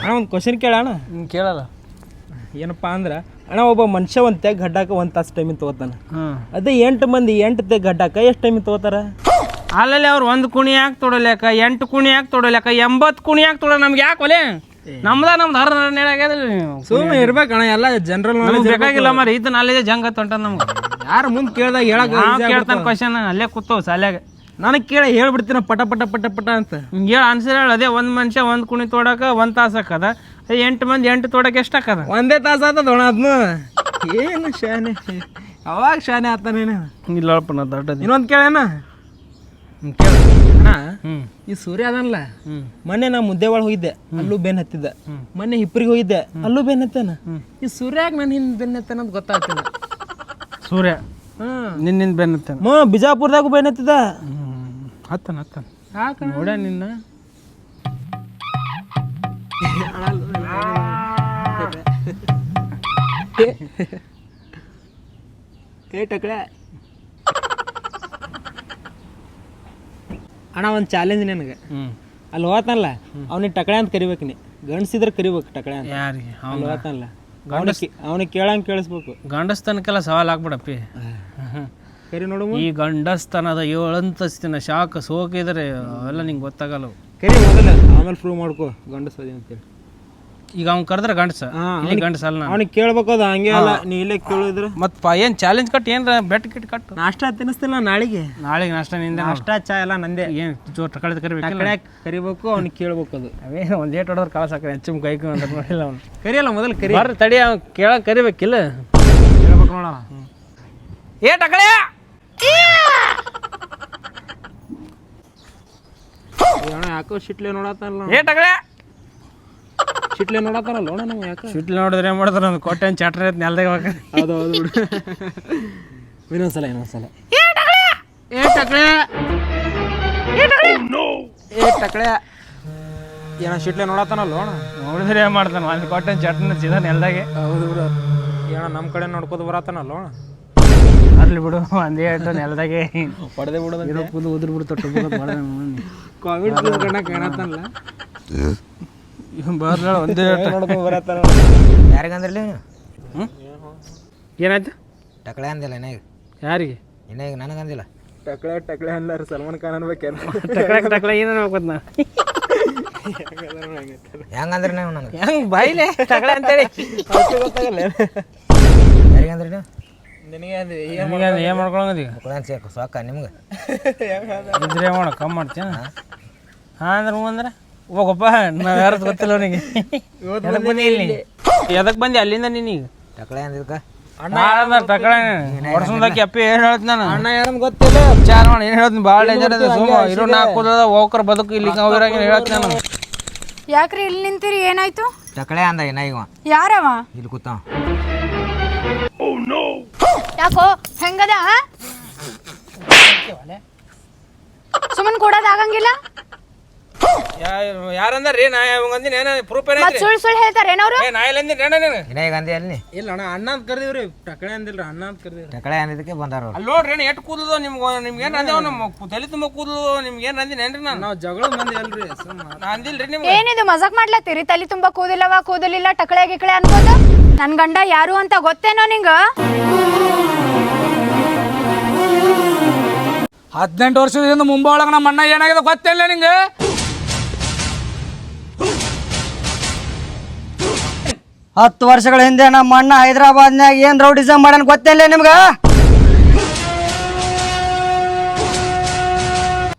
ಅಣ್ಣ ಒಂದು ಕ್ವಶನ್ ಕೇಳೋಣ ಹಿಂಗೆ ಕೇಳಲ್ಲ. ಏನಪ್ಪ ಅಂದ್ರೆ ಅಣ್ಣ ಒಬ್ಬ ಮನುಷ್ಯ ಒಂದು ತೆಗ್ ಗಡ್ಡಾಕ ಒಂದು ತಾಸು ಟೈಮಿಂಗ್ ತೊಗೋತಾನೆ. ಹ್ಞೂ ಅದೇ ಎಂಟು ಮಂದಿ ಎಂಟು ತೆಗ್ ಗಡ್ಡಾಕ ಎಷ್ಟು ಟೈಮಿಂಗ್ ತೊಗೋತಾರ? ಅಲ್ಲಲ್ಲಿ ಅವ್ರು ಒಂದು ಕುಣಿ ಯಾಕೆ ತೊಡಲ್ಯಾಕ? ಎಂಟು ಕುಣಿ ಯಾಕೆ ತೊಡಲ್ಯಾಕ? ಎಂಬತ್ತು ಕುಣಿ ಯಾಕೆ ತೊಡ ನಮ್ಗೆ ಯಾಕೆ ಒಲೆ? ನಮ್ದ ನಮ್ದು ಹರ ಸುಮ್ಮನೆ ಸುಮ್ಮನೆ ಇರ್ಬೇಕಣ್ಣ ಎಲ್ಲ ಜನರಲ್ ನಮ್ಗೆ ಬೇಕಾಗಿಲ್ಲ ಮರಿ ಇದು ನಾಲೆಜ್ ಜಂಗ ತೊಂಟ ನಮ್ಗೆ. ಯಾರು ಮುಂದೆ ಕೇಳ್ದಾಗ ಹೇಳಕ್ ಕೇಳ್ತಾನೆ ಕ್ವಶನ್ ಅಲ್ಲೇ ಕೂತವ್ ಸಾಲ್ಯಾಗ ನನಗೆ ಕೇಳಿ ಹೇಳ್ಬಿಡ್ತೀನಿ ಪಟ ಪಟ ಪಟ ಪಟ ಅಂತ. ಹೇಳ ಆನ್ಸರ್ ಹೇಳಿ ಅದೇ ಒಂದು ಮನುಷ್ಯ ಒಂದು ಕುಣಿ ತೊಡಕ ಒಂದು ತಾಸು ಹಾಕದ ಎಂಟು ಮಂದಿ ಎಂಟು ತೋಡಕ್ಕೆ ಎಷ್ಟು ಹಾಕದ ಒಂದೇ ತಾಸು ಆತದ ಅದನ್ನು ಏನು ಶಾನೆ? ಅವಾಗ ಶಾನೆ ಆತಾನೇನು ಇಲ್ಲಪ್ಪ ನಾ ದೊಡ್ಡದು ಇನ್ನೊಂದು ಕೇಳೇನ ಕೇಳ. ಈ ಸೂರ್ಯ ಅದನ್ಲ. ಮೊನ್ನೆ ನಾ ಮುದ್ದೆ ಒಳಗೆ ಹೋಗಿದ್ದೆ ಅಲ್ಲೂ ಬೆನ್ ಹತ್ತಿದ್ದ. ಮೊನ್ನೆ ಹಿಪ್ರಿಗೆ ಹೋಗಿದ್ದೆ ಅಲ್ಲೂ ಬೆನ್ ಹತ್ತಾನ ಈ ಸೂರ್ಯಾಗ ನಾನು ಹಿಂದೆ ಬೆನ್ ಹತ್ತಾನ ಅಂತ ಗೊತ್ತಾಗ್ತಿಲ್ಲ. ಸೂರ್ಯ. ಹ್ಮ್. ನಿನ್ನಿಂದ ಬೆನ್ನತ್ತೇನೆ ಮ ಬಿಜಾಪುರದಾಗೂ ಬೆನ್ ಹತ್ತಿದ ಹತ್ತನ ಹತ್ತನ ನೋಡ ನಿನ್ನ. ಏ ಟಕಳೆ. ಅಣ್ಣ ಒಂದು ಚಾಲೆಂಜ್ ನಿನಗೆ. ಅಲ್ಲಿ ಹೋತನಲ್ಲ ಅವನಿಗೆ ಟಕಳೆ ಅಂತ ಕರಿಬೇಕು ನೀ. ಗಂಡಸಿದ್ರೆ ಕರಿಬೇಕು ಟಕಳೆ ಅಂತ. ಯಾರಿಗೆ? ಅಲ್ಲಿ ಅವ್ನು ಹೋತನಲ್ಲ ಅವನಿಗೆ ಅವನಿಗೆ ಕೇಳಂಗೆ ಕೇಳಿಸ್ಬೇಕು. ಗಂಡಸ್ತನಕ್ಕೆಲ್ಲ ಸವಾಲ್ ಹಾಕ್ಬಿಡಪ್ಪಿ ಕರಿ ನೋಡು ಈ ಗಂಡಸ್ತನದ ಏಳಂತಸ್ತಿನ ಶಾಖ ಸೋಕಿದ್ರೆ ಅವೆಲ್ಲ ನಿಂಗೆ ಗೊತ್ತಾಗಲ್ಲ. ಕರಿ ಮೊದಲ ಆಮೇಲೆ ಪ್ರೂವ್ ಮಾಡ್ಕೋ ಗಂಡಸದಿ ಅಂತೇಳಿ. ಈಗ ಅವ್ನು ಕರೆದ್ರೆ ಗಂಡಸ ಇಲ್ಲಿ ಗಂಡಸ ಅಲ್ಲ ಅವ್ನಿಗೆ ಕೇಳ್ಬೇಕು ಅದು ಹಂಗೆ ಅಲ್ಲ ನೀ ಇಲ್ಲೇ ಕೇಳಿದ್ರೆ? ಮತ್ತು ಪ ಏನು ಚಾಲೆಂಜ್ ಕಟ್ ಏನು ಬೆಟ್ ಕಿಟ್ ಕಟ್ ನಾಷ್ಟ ತಿನ್ನಿಸ್ತಿಲ್ಲ ನಾಳೆಗೆ. ನಾಳೆಗೆ ನಾಷ್ಟ ನಿಂದ ನಾಷ್ಟ ಚಾ ಎಲ್ಲ ನಂದೇ. ಏನು ಜೋರ್ ಕಳೆದು ಕರಿಬೇಕು ಕರಿಬೇಕು ಅವ್ನಿಗೆ ಕೇಳ್ಬೇಕು ಅದು ಅವೇನು ಒಂದು ಏಟ್ ಹೊಡೆದ್ರೆ ಕಾಲ ಸಾಕ್ರೆ ಹೆಚ್ಚು ಕೈಕು ಅಂತ ನೋಡಿಲ್ಲ ಅವ್ನು. ಕರಿಯಲ್ಲ ಮೊದಲು ಕರಿ. ಬರ್ರಿ ತಡಿ ಅವ್ನು ಕೇಳಕ್ಕೆ ಕರಿಬೇಕಿಲ್ಲ. ಕೇಳ್ಬೇಕು ನೋಡೋಣ. ಏಟ್ ಅಣ್ಣ ಯಾಕೋ ಶಿಟ್ಲೆ ನೋಡತ್ತಾರಲ್ಲ ಏ ಟಕಳೆ ಶಿಟ್ಲೆ ನೋಡತ್ತಾರಲ್ಲ ಅಣ್ಣ ನಾವು ಯಾಕೆ? ಶಿಟ್ಲೆ ನೋಡಿದ್ರೆ ಏನು ಮಾಡ್ತಾನ ಒಂದು ಕೊಟ್ಟೆ ಚಾಟ್ರಿ ಐತೆ ನೆಲ್ದಾಗ ಹೋಗ ಹೌದು ಹೌದು ಬಿಡು. ಇನ್ನೊಂದ್ಸಲ ಇನ್ನೊಂದ್ಸಲ. ಏ ಟಕಳೆ ಏ ಟಕಳೆ ಏನೋ ಶಿಟ್ಲೆ ನೋಡತ್ತಾನಲ್ಲ ಅಣ್ಣ ನೋಡಿದ್ರೆ ಏನು ಮಾಡ್ತಾನೆ? ಅಲ್ಲಿ ಕೊಟ್ಟೆ ಚಟ್ನಿ ಸೀದಾ ನೆಲ್ದಾಗೆ. ಹೌದು ಬಿಡು. ಏನೋ ನಮ್ಮ ಕಡೆ ನೋಡ್ಕೋದು ಬರತ್ತಾನಲ್ಲ ಅಣ್ಣ ಅರ್ಲಿ ಬಿಡು ಒಂದೇ ಆಯ್ತು ನೆಲದಾಗೆ. ಹೊಡೆದೇ ಬಿಡೋದು ಕೂದು ಉದುರು ಬಿಡು ತೊಟ್ಟು ಕೋವಿಡ್ ಕಣ್ಣ ಕಾಣತ್ತಾನಲ್ಲ ಬರ್ಲ ಒಂದೇ ನೋಡ್ಕೊಂಡು ಬರತ್ತಾನ ಯಾರಿಗಂದ್ರಲ್ಲ ಹ್ಞೂ ಏನಾಯ್ತು? ಟಕಳೆ ಅಂದಿಲ್ಲ ಇನ್ನಾಗ ಯಾರಿಗೆ? ಏನಾಗ ನನಗಂದಿಲ್ಲ ಟಕಳೆ ಟಕಳೆ ಅನ್ಲಾರ ಸಲ್ಮಾನ್ ಖಾನ್ ಅನ್ಬೇಕೇನು. ಟಕಳೆ ಟಕಳೆ ಏನು ಅನ್ಕೋತ ನಾ ಹೆಂಗಂದ್ರೆ ನೀವು ನನಗೆ? ಹೆಂಗೆ ಬಾಯಿಲೆ ಟಕಳೆ ಅಂತೇಳಿ. ಗೊತ್ತಾಗಲ್ಲ. ಯಾರಿಗಂದ್ರಿ ನೀವು? ನಿನಗೆ ಅದು ಏನು ಮಾಡ್ಕೊಳಂಗದ ಈಗ? ಸೇಕು ಸಾಕ ನಿಮ್ಗೆ? ಇದ್ರೆ ಮಾಡ ಕಮ್ಮಿ ಮಾಡ್ತೀನಿ ಹಾಂ? ಅಂದ್ರೆ ಹ್ಞೂ ಅಂದ್ರೆ? ಹೋಗಪ್ಪ ನಾವು ಯಾರು ಗೊತ್ತಿಲ್ಲ ಅವನಿಗೆ. ಎದಕ್ಕೆ ಬಂದಿ ಇಲ್ಲಿ? ಎದಕ್ಕೆ ಬಂದಿ ಅಲ್ಲಿಂದ ನೀನೀಗ ಟಕಳೆ ಅಂದಿದ್ಕ ಅಣ್ಣ ಟಕಳ ಹೊಡ್ಸೋದಕ್ಕೆ ಅಪ್ಪಿ ಏನು ಹೇಳ್ತೀನಿ ನಾನು? ಅಣ್ಣ ಯಾರು ಗೊತ್ತಿಲ್ಲ. ವಿಚಾರ ಮಾಡಿ ಏನು ಹೇಳ್ತೀನಿ ಭಾಳ ಡೇಂಜರ್ ಇದೆ ಸುಮ್ಮ ಇರೋ ನಾಲ್ಕು ಹೋಗ್ರ ಬದುಕು ಇಲ್ಲಿ ಹೋಗಿರಾಗ ಹೇಳ್ತೀನಿ ನಾನು. ಯಾಕ್ರಿ ಇಲ್ಲಿ ನಿಂತಿರಿ? ಏನಾಯ್ತು? ಟಕಳೆ ಅಂದ ಏನಾಯ್ವ ಯಾರವ? ಇಲ್ಲಿ ಕೂತಾವ ಯಾಕೋ? ಹೆಂಗದ ಸುಮ್ಮನ್ ಕೊಡೋದ್ ಆಗಂಗಿಲ್ಲ ಯಾರಂದ್ರಿ ನಾ ಅಂದಿನ? ಏನ ಪ್ರೂಫ್ ಮತ್ ಸುಳ್ ಸುಳ್ ಸುಳ್ ಹೇಳ್ತಾರೇನವ್ರು ಏ ನಾ ಇಲ್ಲ ಅಂದಿನಿ? ಏನ ನೀನು? ಈಗ ಅಂದಿ ಅಲ್ಲಿ ಇಲ್ಲ ಅಣ್ಣ ಅಣ್ಣ ಅಂತ ಕರ್ದೀವ್ರಿ. ಟಕಳೆ ಅಂದಿಲ್ರಿ ಅಣ್ಣ ಅಂತ ಕರ್ದೀವ್ರಿ. ಟಕಳೆ ಅಂದಿದ್ದಕ್ಕೆ ಬಂದಾರ ಅವ್ರು. ಅಲ್ಲಿ ನೋಡ್ರಿ ಏನು ಎಷ್ಟು ಕೂದಲು ನಿಮ್ಗೆ ನಿಮ್ಗೆ ಏನು ಅಂದೇವ ನಮ್ಮ ತಲೆ ತುಂಬ ಕೂದಲು ನಿಮ್ಗೆ ಏನು ಅಂದಿನಿ ಏನ್ರಿ ನಾನು? ನಾವು ಜಗಳ ಮಂದಿ ಅಲ್ರಿ ನಾ ಅಂದಿಲ್ರಿ ನಿಮ್ಗೆ. ಏನಿದು ಮಜಾಕ್ ಮಾಡ್ಲತ್ತೀರಿ? ತಲಿ ತುಂಬಾ ಕೂದಿಲ್ಲವ ಕೂದಲಿಲ್ಲ ಟಕಳೆ ಗಿಕಳೆ ಅನ್ಬೋದು? ನನ್ ಗಂಡ ಯಾರು ಅಂತ ಗೊತ್ತೇನೋ ನಿಂಗ? ಹದಿನೆಂಟು ವರ್ಷದಿಂದ ಮುಂಬೈ ಒಳಗೆ ನಮ್ಮ ಅಣ್ಣ ಏನಾಗಿದೆ ಗೊತ್ತಿಲ್ಲ ನಿಂಗೆ? ಹತ್ತು ವರ್ಷಗಳ ಹಿಂದೆ ನಮ್ಮ ಅಣ್ಣ ಹೈದರಾಬಾದ್ನ್ಯಾಗ ಏನ್ ರೌಡಿಸಮ್ ಮಾಡ್ಯಾನ ಗೊತ್ತಿಲ್ಲ ನಿಮ್ಗ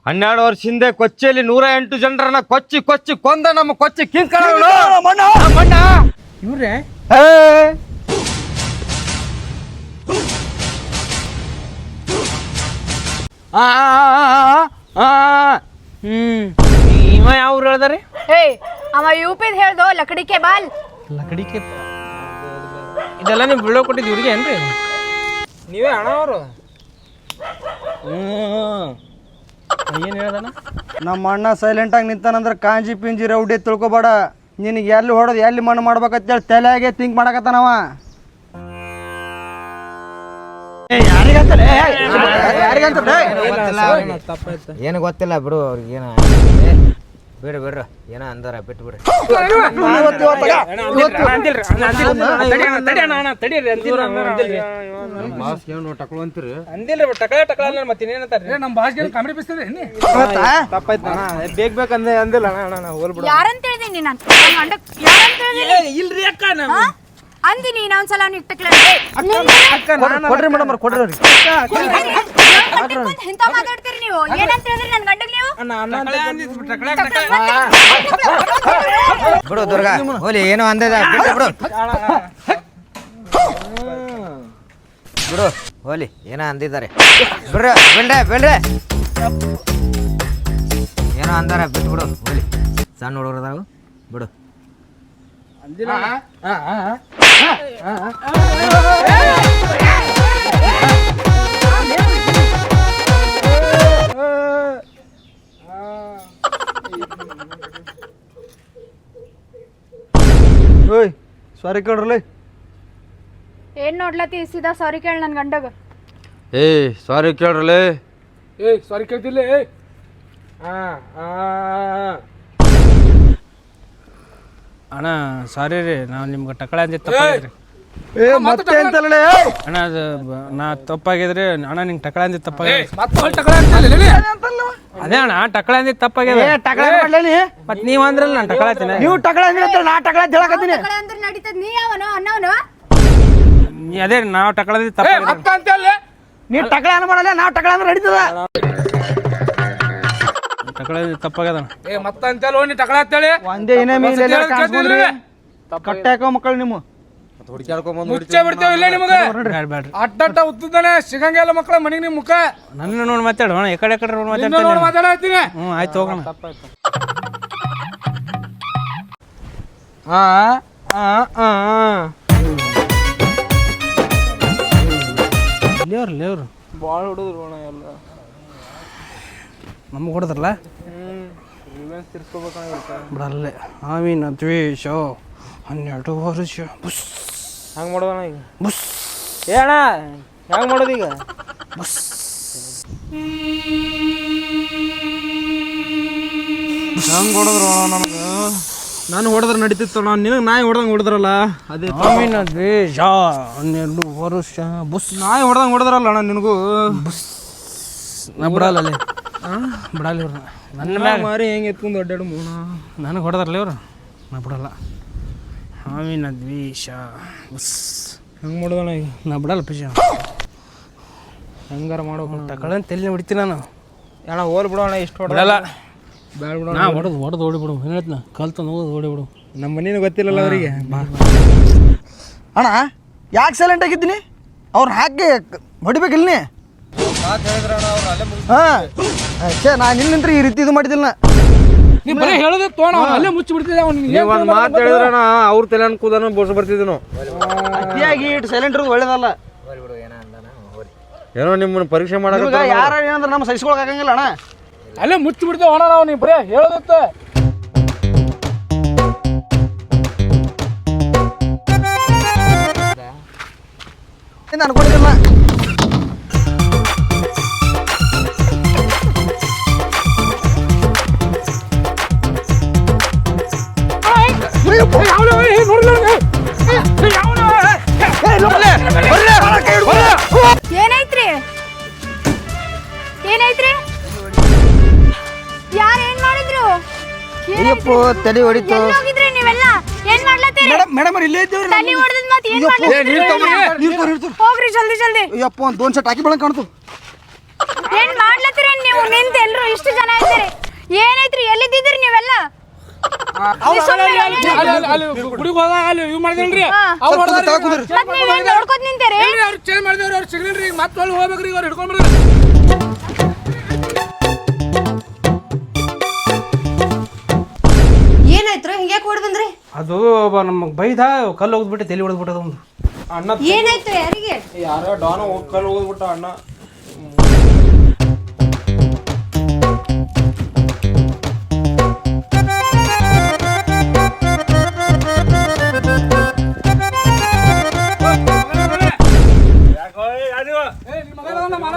ಹನ್ನೆರಡು ವರ್ಷ ಹಿಂದೆ ಕೊಚ್ಚಿಯಲ್ಲಿ ನೂರ ಎಂಟು ಜನರನ್ನ ಕೊಚ್ಚಿ ಕೊಚ್ಚಿ ಕೊಂದ ನಮ್ಮ ಕೊಚ್ಚಿ ಕಿಂಕಣ ಇವ್ರೆ ಹ್ಮ್ ಇವ ಯಾವ ಹೇಳ್ದಾರೆ ಏ ಅವ ಯು ಪಿದ್ ಹೇಳ್ದು ಲಕಡಿಕೆ ಬಾಲ್ ಲಕಡಿಕೆ ಇದೆಲ್ಲ ನೀವು ಬಿಡೋ ಕೊಟ್ಟಿದ್ದು ಇವ್ರಿಗೆ ಏನ್ರಿ? ನೀವೇ ಹಣ ಅವರು? ಏನು ಹೇಳ್ದಾನ ನಮ್ಮ ಅಣ್ಣ ಸೈಲೆಂಟ್ ಆಗಿ ನಿಂತಾನಂದ್ರ ಕಾಂಜಿ ಪಿಂಜಿ ರೌಡಿ ತಿಳ್ಕೊಬೇಡ. ನಿನಗೆ ಎಲ್ಲಿ ಹೊಡೋದು ಎಲ್ಲಿ ಮಣ್ಣು ಮಾಡ್ಬೇಕಂತೇಳಿ ತಲೆಯಾಗೆ ಥಿಂಕ್ ಮಾಡಕತ್ತಾನವ ಏನು ಗೊತ್ತಿಲ್ಲ ಬಿಡು ಅವ್ರಿಗೆ ಏನು ಬಿಡ್ರಿ ಬಿಡ್ರಿ. ಏನೋ ಅಂದಾರ ಬಿಟ್ಟು ಬಿಡ್ರಿ ಅಂದಿಲ್ರಿ ಟಕಳ ಟಕಳ ಅಂದ್ರೆ ಮತ್ತೆ ಇನ್ನೇನಂತಾರ್ರಿ ನಮ್ಮ ಭಾಷೆ ಕಾಮಿಡಿ ಬಿಸ್ತಿದೆ ನೀ ತಪ್ಪಾಯ್ತು ಬೇಗ ಬೇಕಂದ್ರೆ ಅಂದಿಲ್ಲ ಬಿಡು ಯಾರಂತ ಹೇಳಿದೀನಿ ನಾನು? ನನ್ ಯಾರಂತ ಹೇಳಿದೀನಿ? ಇಲ್ರಿ ಅಕ್ಕ ಹಾ? ಅಂದಿನಿ ಇನ್ನೊಂದ್ಸಲ ಕೊಡ್ರಿ ಮೇಡಮ್ ಕೊಡ್ರಿ ನೀವು? ಏನಂತ ಹೇಳಿದ್ರಿ ನನ್ ಗಂಡಗ್ ನೀವು? ಟಕಳ ಬಿಡು ದುರ್ಗಾ ಹೋಲಿ ಏನೋ ಅಂದದ ಬಿಡು ಬಿಡು. ಹೋಲಿ ಏನೋ ಅಂದಿದ್ದಾರೆ. ಬಿಡ್ರೆ ಬಿಡ್ರೆ ಬಿಡ್ರೆ. ಏನೋ ಅಂದಾರ ಬಿಟ್ಟು ಬಿಡು ಹೋಲಿ. ಸಣ್ಣ ಹುಡುಗರದಾವು ಬಿಡು. ಓಯ್ ಸಾರಿ ಕೇಳ್ರಲ್ಲ ಏನ್ ನೋಡ್ಲತ್ತಿ ಸೀದಾ ಸಾರಿ ಕೇಳ ನನ್ ಗಂಡಗ? ಏ ಸಾರಿ ಕೇಳ್ರಲ್ಲ ಏ ಸಾರಿ ಕೇಳ್ತಿಲ್ಲ ಏ ಅಣ್ಣ ಸಾರಿ ರೀ ನಾವು ನಿಮ್ಗೆ ಟಕಳ ಅಂದಿತ್ತು ತಪ್ಪಾಗಿದ್ರಿ ಏ ಮತ್ತೆ ಅಣ್ಣ ಅದು ಬ- ನಾ ತಪ್ಪಾಗಿದ್ರಿ ಅಣ್ಣ ನಿಂಗೆ ಟಕಳ ಅಂದಿದ್ದು ತಪ್ಪಾಗಿದ್ರಿ ಮತ್ತೆ ಹೊಳ್. ಟಕಳ ಅಂತಲ್ಲ ಅದೇ ಅಣ್ಣ ಟಕಳ ಅಂದಿದ್ದು ತಪ್ಪಾಗ್ಯದ ಏ ಟಕಳ ಮಾಡ್ಲೇನಿ ಮತ್ತೆ ನೀವು ಅಂದ್ರಲ್ಲ ನಾನು ಟಕಳ ತಿನ್ನ ನೀವು ಟಕಳ ಅಂದ್ರೆ ನಾ ಟಕಳ ಹೇಳಕತ್ತೀನಿ. ಮಕ್ಕಳ ಅಂದ್ರೆ ನಡೀತದ ನೀ ಯಾವನು ಅದೇ ನಾವು ಮತ್ತ ಅಂತಲ್ಲ ನೀ ಟಕಳ ಮಾಡಲ್ಲ ನಾ ಟಕಳ ಅಂದ್ರೆ ನಡೀತದ. ತಪ್ಪಾಗ್ಯದ ಅಣ್ಣ. ಏ ಮತ್ತ ಅಂತಲ್ಲ ನೀ ಟಕಳ ಅಂತೇಳಿ ಒಂದೇ ಏನೇ? ಕಟ್ಟಾಕ ಮಕ್ಕಳು ನಿಮ್ಮ. ಬಿಡ್ತೇವೆ ಇಲ್ಲ ನಿಮಗೆ? ಅಡ್ಡಡ್ಡ ಉದ್ದಾನೆ ಸಿಗಂಗಿಲ್ಲ ಮಕ್ಕಳ ಮನೆಗೆ ನಿಮ್ಮ ಮುಖ. ನನ್ನ ನೋಡಿ ಮಾತಾಡೋಣ ಅಣ್ಣ ಈ ಕಡೆ ಈ ಕಡೆ ನೋಡಿ ಮಾತಾಡ್ತೇನೆ ಮಾತಾಡತ್ತೀನಿ. ಹ್ಞೂ ಆಯ್ತು ಹೋಗೋಣ ಆ ಆ ಆ ಲೇವ್ರು ಲೇವ್ರು ಭಾಳ ಹುಡುಗರು ಅಣ್ಣ ಎಲ್ಲ. ನಮಗೆ ಹೊಡೆದ್ರಲ್ಲ? ಬಿಡಲ್ಲೇ. ಆಮೀನ ದ್ವೇಷ. ಹನ್ನೆರಡು ವರ್ಷ. ಬುಸ್. ಹಂಗೆ ಮಾಡೋಣ ಈಗ? ಬುಸ್. ಏಣ ಅಣ್ಣ ಹೆಂಗೆ ಮಾಡೋದು ಈಗ? ಹೆಂಗೆ ಹೊಡೆದ್ರು ನನಗೆ? ನಾನು ಹೊಡೆದ್ರೆ ನಡೀತಿತ್ತು ನಾನು ನಿನಗೆ ನಾಯಿ ಹೊಡೆದಂಗೆ ಹೊಡೆದ್ರಲ್ಲ? ಅದೇ ಆಮೀನ ದ್ವೇಷ ಹನ್ನೆರಡು ವರ್ಷ. ಬುಸ್. ನಾಯಿ ಹೊಡೆದಂಗೆ ಹೊಡೆದ್ರಲ್ಲ ಅಣ್ಣ ನಿನಗೂ? ನಾ ಬಿಡಲ್ಲ ಅಲ್ಲಿ. ಬಿಡಲ್ಲ ಇವ್ರನ್ನ ನನ್ನ ಮ್ಯಾಗ. ಮಾರಿ ಹೆಂಗೆ ಎತ್ಕೊಂಡು ಅಡ್ಡಾಡು ಮೂಣ ನನಗೆ ಹೊಡೆದ್ರಲ್ಲ ಇವ್ರು. ನಾ ಬಿಡಲ್ಲ. ಆಮೀನ ದ್ವೇಷ. ಬಸ್ ಹೆಂಗೆ ಮಾಡೋದಣ್ಣ ಈಗ? ನಾ ಬಿಡಲ್ಲ ಪಿಜ. ಹೆಂಗಾರ ಮಾಡೋ ತಗೊಳ್ಳೋನ್ ತಲೆ ಹೊಡಿತೀನಿ ನಾನು. ಅಣ್ಣ ಓಲ್ ಬಿಡೋಣ ಇಷ್ಟು ಹೊಡಲ್ಲ ಬೇಡ ಬಿಡೋಣ. ನಾ ಹೊಡೆದು ಹೊಡೆದು ಓಡಿಬಿಡು ಏನು ಹೇಳ್ತೀನಿ? ಕಲ್ತು ಓಡಿ ಬಿಡು. ನಮ್ಮ ಮನೇನು ಗೊತ್ತಿಲ್ಲಲ್ಲ ಅವರಿಗೆ. ಅಣ್ಣ ಯಾಕೆ ಸೈಲೆಂಟ್ ಆಗಿದ್ದೀನಿ? ಅವ್ರು ಹಾಕಿ ಹೊಡಿಬೇಕಿಲ್ಲ ನೀ ಹಾಂ. ಸೇ ನಾನು ಇಲ್ಲಿ ನಿಂತ್ರೆ ಈ ರೀತಿ ಇದು ಮಾಡಿದಿಲ್ಲ ನಾ. ಬರೀ ಹೇಳದೆ ತೋಣ ಅಲ್ಲೇ ಮುಚ್ಚಿ ಬಿಡ್ತಿದ್ದೆ ಅವ್ನು ನೀವು ಒಂದು ಮಾತು ಹೇಳಿದ್ರಣ ಅವ್ರ ತಲೆ ಅನ್ಕೂದನ ಬೋಸ್ ಬರ್ತಿದ್ನು ಅತಿಯಾಗಿ ಇಟ್ಟು ಸೈಲೆಂಟ್ ಇರೋದು ಒಳ್ಳೇದಲ್ಲ. ಏನೋ ನಿಮ್ಮನ್ನ ಪರೀಕ್ಷೆ ಮಾಡಕ ನಿಮ್ಗೆ ಯಾರು ಏನಂದ್ರೆ ನಮ್ಮ ಸಹಿಸ್ಕೊಳಕ್ ಆಗಂಗಿಲ್ಲ ಅಣ್ಣ. ಅಲ್ಲೇ ಮುಚ್ಚಿ ಬಿಡ್ತೇವೆ ಅಣ್ಣ ನಾವು ನೀವು ಬರೀ ಹೇಳೋದತ್ತೆ ಏನು ಅನ್ಕೊಂಡಿದ್ದಿಲ್ಲ ಏನೈತ್ರಿ ಏನೈತ್ರಿ ಯಾರು ಏನ್ ಮಾಡಿದ್ರು? ಅಯ್ಯಪ್ಪ ತಲೆ ಹೊಡಿತು. ಹೋಗಿದ್ರಿ ನೀವೆಲ್ಲ? ಏನ್ ಮಾಡ್ಲತ್ತೀರಿ? ಮೇಡಮ್ ಮೇಡಮ್ ಇಲ್ಲಿ ಇದ್ದೇವ್ರಿ ತಲಿ ಹೊಡೆದ್ ಮತ್ ಏನ್ ಮಾಡ್ಲತ್ತೀರಿ? ಹೋಗ್ರಿ ಜಲ್ದಿ ಜಲ್ದಿ. ಅಯ್ಯಪ್ಪ ಒಂದು ದೋನ್ ಸೆಟ್ ಹಾಕಿ ಕಾಣ್ತು ಏನ್ ಮಾಡ್ಲತ್ತೀರಿ ನೀವು ನಿಂತ ಎಲ್ರು ಇಷ್ಟು ಜನ ಇದ್ದೀರಿ ಏನೈತ್ರಿ ಎಲ್ಲಿದ್ದಿದ್ರಿ ನೀವೆಲ್ಲ ನೀವ್ ಸುಮ್ನೆ ಅಲ್ಲಿ ಅಲ್ಲಿ ಅಲ್ಲಿ ಗುಡಿಗೆ ಹೋದಾಗ ಅಲ್ಲಿ ಇವ್ ಮಾಡಿದ್ರಲ್ರಿ ಹಾ. ಅವ್ರು ನೋಡ್ಕೊತ ನಿಂತೀರಿ? ಅವ್ರು ಚೇಂಜ್ ಮಾಡಿದವ್ರು ಅವ್ರು ಸಿಗ್ಲಿಲ್ರಿ. ಈಗ ಮತ್ತೆ ಹೋಗ್ಬೇಕ್ರಿ ಅವ್ರು ಏನಾಯ್ತು ಹಿಂಗ್ಯಾಕೆ ಓಡ್ ಬಂದ್ರಿ ಅದು ಒಬ್ಬ ನಮಗೆ ಬೈದ ಕಲ್ಲು ಹೋಗ್ಬಿಟ್ಟು ತಲೆ ಹೊಡೆದ್ಬಿಟ್ಟದ ಒಂದು. ಅಣ್ಣ ಏನಾಯ್ತು ಯಾರಿಗೆ? ಯಾರೋ ಡಾನ ಕಲ್ಲು ಹೋಗ್ಬಿಟ್ಟ ಅಣ್ಣ.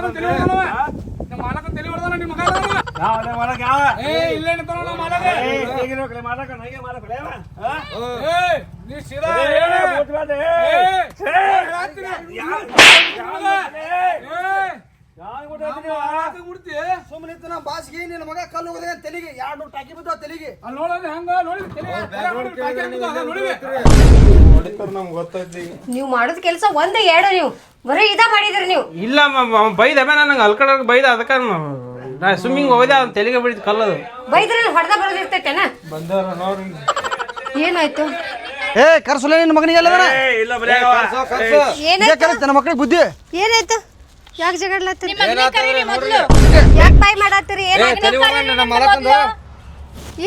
ಏ, ನಿಮ್ ಮಗ ಅದಾನ, ಮಾಲಕನ್ ತಲೆ ಹೊಡ್ದಾನವ. ನಿಮ್ ಮಾಲಕನ್ ತಲೆ ಹೊಡ್ದಾನ, ನಿಮ್ ಮಗ ಅದಾನ. ಏ ಇಲ್ಲೇ ನಿಂತಾನ ನೋಡು ಮಾಲಕ. ಏ, ನೀ ಸೀದಾ ಹೇಳು. ಏ, ಹೇಳ್ತೀನಿ. ಏ, ನಮ್ಮ ಮಾಲಕಗ್ ಮುಟ್ತಿ. ಸುಮ್ಮನೆ ಬಾಸ್ಗೆ ನಿನ್ನ ಮಗ ಕಲ್ಲು ಹೋಗದೆ ತೆಲಿಗೆ ಎರಡು ನೂರು ಟಾಕಿ ಬಿದ್ದು ತೆಲಿಗೆ. ಅಲ್ಲಿ ನೋಡೋದು ಹೆಂಗ? ನೋಡಿ ಹಾಕಿದ್ದು ಅದ ನೀವು ಮಾಡೋದ್ ಕೆಲಸ ಒಂದ್ ಎರಡು ನೀವು. ಬರೀ ಇದ ಮಾಡಿದ್ರಿ ನೀವು. ಇಲ್ಲ ಬೈದ ನನಗೆ ಅಲ್ಕಡ ಬೈದ ಅದಕ್ಕೆ ನಾ ಸ್ವಿಮ್ಮಿಂಗ್ ಹೋದೆ ಅವ್ನು ತೆಲಿಗೆ ಬಿಡಿದ್ ಕಲ್ಲದು. ಬೈದ್ರೆ ಹೊಡೆದ ಬರೋದಿರ್ತೈತೆನ? ಏನಾಯ್ತು? ಏ ಕರ್ಸಲ ನಿನ್ನ ಮಗನಿಗೆ ಎಲ್ಲದನ ಏನಾಯ್ತು? ನನ್ನ ಮಕ್ಕಳಿಗೆ ಬುದ್ಧಿ. ಏನಾಯ್ತು? ಯಾಕೆ ಜಗಳತ್ತೀರಿ ಯಾಕೆ ಬಾಯ್ ಮಾಡತ್ತೀರಿ?